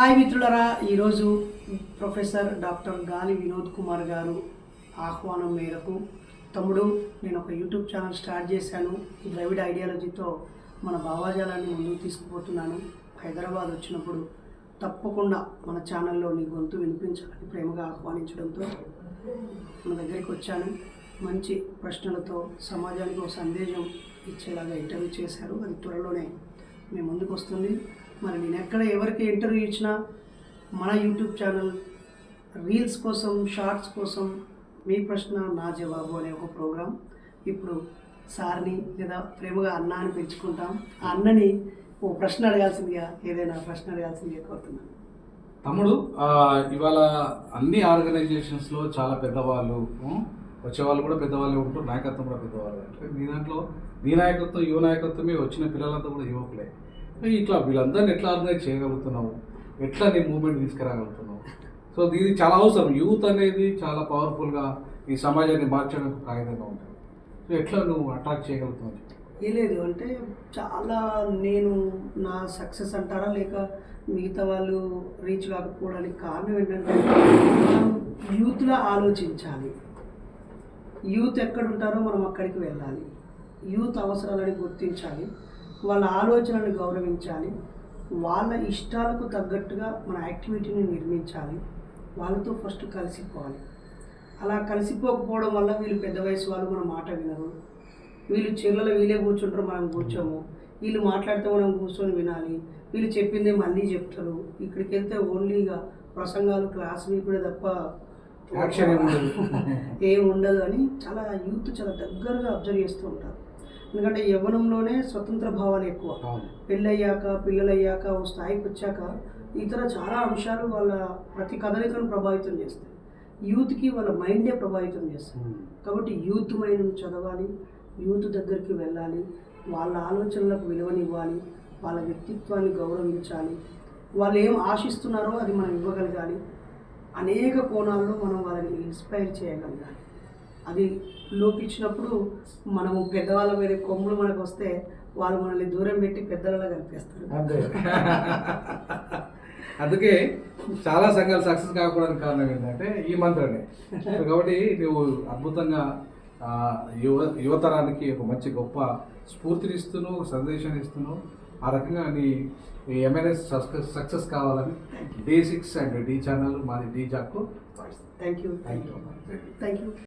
Hi మిత్రులరా ఈరోజు professor doctor గాలి వినోద్ కుమార్ గారు ఆహ్వానం మేరకు తమ్ముడు నేను ఒక యూట్యూబ్ ఛానల్ స్టార్ట్ చేశాను. ద్రవిడ ఐడియాలజీతో మన భావాజాలాన్ని ముందుకు తీసుకుపోతున్నాను. హైదరాబాద్ వచ్చినప్పుడు తప్పకుండా మన ఛానల్లో నీ గొంతు వినిపించాలని ప్రేమగా ఆహ్వానించడంతో మన దగ్గరికి వచ్చాను. మంచి ప్రశ్నలతో సమాజానికి ఒక సందేశం ఇచ్చేలాగా ఇంటర్వ్యూ చేశారు. అది త్వరలోనే మీ ముందుకు వస్తుంది. మరి నేను ఎక్కడ ఎవరికి ఇంటర్వ్యూ ఇచ్చినా మన యూట్యూబ్ ఛానల్ రీల్స్ కోసం షార్ట్స్ కోసం మీ ప్రశ్న నా జవాబు అనే ఒక ప్రోగ్రాం. ఇప్పుడు సార్ని లేదా ప్రేమగా అన్న అని పెంచుకుంటాం. ఆ అన్నని ఓ ప్రశ్న అడగాల్సిందిగా ఏదైనా ప్రశ్న అడగాల్సిందిగా కోరుతున్నాను. తమ్ముడు ఇవాళ అన్ని ఆర్గనైజేషన్స్లో చాలా పెద్దవాళ్ళు వచ్చేవాళ్ళు కూడా పెద్దవాళ్ళే ఉంటారు నాయకత్వం కూడా పెద్దవాళ్ళు అంటే మీ దాంట్లో మీ నాయకత్వం యువ నాయకత్వమే వచ్చిన పిల్లలంతా కూడా యువకులే. ఇట్లా వీళ్ళందరినీ ఎట్లా ఆర్గనైజ్ చేయగలుగుతున్నావు? ఎట్లా నీ మూమెంట్ తీసుకురాగలుగుతున్నావు? సో ఇది చాలా అవసరం. యూత్ అనేది చాలా పవర్ఫుల్గా ఈ సమాజాన్ని మార్చడానికి ఒక ఆయుధంగా ఉంటుంది. సో ఎట్లా నువ్వు అట్రాక్ట్ చేయగలుగుతున్నావు? లేదు అంటే చాలా నేను నా సక్సెస్ అంటారా? లేక మిగతా వాళ్ళు రీచ్ కాకపోవడానికి కారణం ఏంటంటే మనం యూత్లా ఆలోచించాలి. యూత్ ఎక్కడ ఉంటారో మనం అక్కడికి వెళ్ళాలి. యూత్ అవసరాలని గుర్తించాలి. వాళ్ళ ఆలోచనలను గౌరవించాలి. వాళ్ళ ఇష్టాలకు తగ్గట్టుగా మన యాక్టివిటీని నిర్మించాలి. వాళ్ళతో ఫస్ట్ కలిసిపోవాలి. అలా కలిసిపోకపోవడం వల్ల వీళ్ళు పెద్ద వయసు వాళ్ళు మన మాట వినరు. వీళ్ళు చెర్లలో వీళ్ళే కూర్చుంటారు మనం కూర్చోము. వీళ్ళు మాట్లాడితే మనం కూర్చొని వినాలి. వీళ్ళు చెప్పిందే మళ్ళీ చెప్తారు. ఇక్కడికి వెళ్తే ఓన్లీగా ప్రసంగాలు క్లాస్ వీకుడే తప్ప. ఏం ఉండదు అని చాలా యూత్ చాలా దగ్గరగా అబ్జర్వ్ చేస్తూ ఉంటారు. ఎందుకంటే యవ్వనంలోనే స్వతంత్ర భావాలు ఎక్కువ. పెళ్ళయ్యాక పిల్లలయ్యాక ఓ స్థాయికి వచ్చాక ఇతర చాలా అంశాలు వాళ్ళ ప్రతి కదలికను ప్రభావితం చేస్తాయి. యూత్కి వాళ్ళ మైండే ప్రభావితం చేస్తుంది. కాబట్టి యూత్ మైండ్ చదవాలి యూత్ దగ్గరికి వెళ్ళాలి వాళ్ళ ఆలోచనలకు విలువనివ్వాలి వాళ్ళ వ్యక్తిత్వాన్ని గౌరవించాలి వాళ్ళు ఏం ఆశిస్తున్నారో అది మనం ఇవ్వగలగాలి అనేక కోణాల్లో మనం వాళ్ళని ఇన్స్పైర్ చేయగలగాలి. అది లోపించినప్పుడు మనము పెద్దవాళ్ళ మీద కొమ్ములు మనకు వస్తే వాళ్ళు మనల్ని దూరం పెట్టి పెద్దలలో కనిపిస్తారు. అందుకే చాలా సంఘాలు సక్సెస్ కాకపోవడానికి కారణం ఏంటంటే ఈ మంత్రమే. కాబట్టి నువ్వు అద్భుతంగా యువ యువతరానికి ఒక మంచి గొప్ప స్ఫూర్తినిస్తున్నావు సందేశాన్ని ఇస్తున్నావు ఆ రకంగా నీ ఎంఎన్ఎస్ సక్సెస్ సక్సెస్ కావాలని D six and D channel మాది D jack thank you thank you thank you